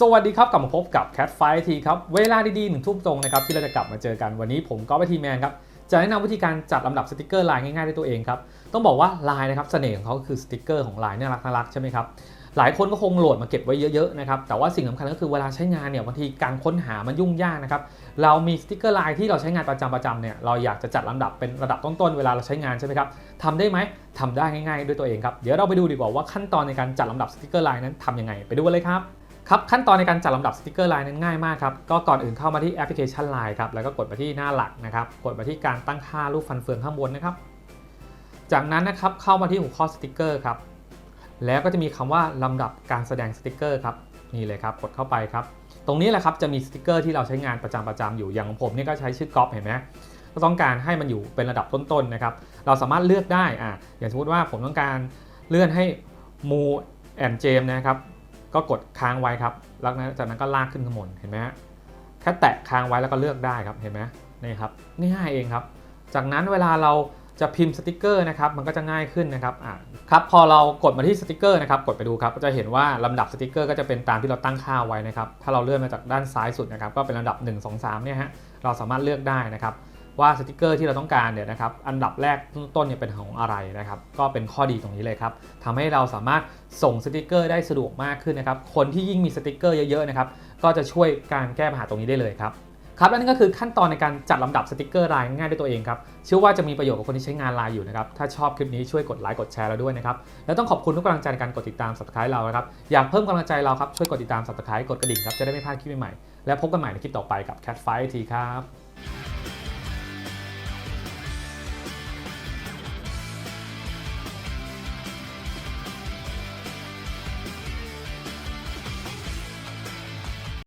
สวัสดีครับ กลับมาพบกับ Cat f i ทีครับ เวลาดีๆหนึ่งทุ่มตรงนะครับ ที่เราจะกลับมาเจอกันวันนี้ผมก็ไปทีแมนครับ จะแนะนำวิธีการจัดลำดับสติกเกอร์ลน์ง่ายๆด้วยตัวเองครับ ต้องบอกว่าลน์นะครับเสน่ห์ของเขาคือสติกเกอร์ของลน์น่ารักน่ารักใช่ไหมครับ หลายคนก็คงโหลดมาเก็บไว้เยอะๆนะครับ แต่ว่าสิ่งสำคัญก็คือเวลาใช้งานเนี่ยบางทีการค้นหามันยุ่งยากนะครับ เรามีสติกเกอร์ลน์ที่เราใช้งานประจำประจำเนี่ยเราอยากจะจัดลำดับเป็นระดับต้นๆเวลาเราใช้งานใช่ไหมครับทำได้ไหมทำได้ง่ายๆ ด้วยตัวเองครับ เดี๋ยวเราไปดูดีกว่าว่าขั้นตอนในการจัดลำดับสติกเกอร์ลน์นั้นทำยังไงไปดูกันเลยครับ ครับขั้นตอนในการจัดลำดับสติกเกอร์ไลน์นั้นง่ายมากครับก็ก่อนอื่นเข้ามาที่แอปพลิเคชัน Line ครับแล้วก็กดไปที่หน้าหลักนะครับกดไปที่การตั้งค่ารูปฟันเฟืองข้างบนนะครับ จากนั้นนะครับเข้ามาที่หัวข้อสติกเกอร์ครับแล้วก็จะมีคำว่าลำดับการแสดงสติกเกอร์ครับนี่เลยครับกดเข้าไปครับตรงนี้แหละครับจะมีสติกเกอร์ที่เราใช้งานประจำประจำอยู่อย่างของผมเนี่ยก็ใช้ชื่อก๊อฟเห็นไหมก็ต้องการให้มันอยู่เป็นระดับต้นๆนะครับเราสามารถเลือกได้อ่าอย่างสมมติว่าผมต้องการเลื่อนให้มูแอนเจมนะครับ ก็กดค้างไว้ครับแล้วจากนั้นก็ลากขึ้นข้างบนเห็นไหมฮะแค่แตะค้างไว้แล้วก็เลือกได้ครับเห็นไหมนี่ครับง่ายเองครับ จากนั้นเวลาเราจะพิมพ์สติกเกอร์นะครับมันก็จะง่ายขึ้นนะครับอะครับพอเรากดมาที่สติกเกอร์นะครับกดไปดูครับก็จะเห็นว่าลำดับสติกเกอร์ก็จะเป็นตามที่เราตั้งค่าไว้นะครับถ้าเราเลื่อนมาจากด้านซ้ายสุดนะครับก็เป็นลำดับ 1 2 3เนี่ยฮะเราสามารถเลือกได้นะครับ ว่าสติกเกอร์ที่เราต้องการเนี่ยนะครับอันดับแรกต้นๆเนี่ยเป็นของอะไรนะครับก็เป็นข้อดีตรงนี้เลยครับทำให้เราสามารถส่งสติกเกอร์ได้สะดวกมากขึ้นนะครับคนที่ยิ่งมีสติกเกอร์เยอะๆนะครับก็จะช่วยการแก้ปัญหาตรงนี้ได้เลยครับครับและนั่นก็คือขั้นตอนในการจัดลำดับสติกเกอร์ไลน์ง่ายด้วยตัวเองครับเชื่อว่าจะมีประโยชน์กับคนที่ใช้งานไลน์อยู่นะครับถ้าชอบคลิปนี้ช่วยกดไลค์กดแชร์เราด้วยนะครับและต้องขอบคุณทุกกำลังใจในการกดติดตาม subscribe เรานะครับอยากเพิ่มกำลังใจเราครับช่วยกดติดตาม subscribe กดกระดิ่งครับจะได้ไม่พลาดคลิปใหม่ๆและพบกันใหม่ในคลิปต่อไปกับ Cat Fight ทีครับ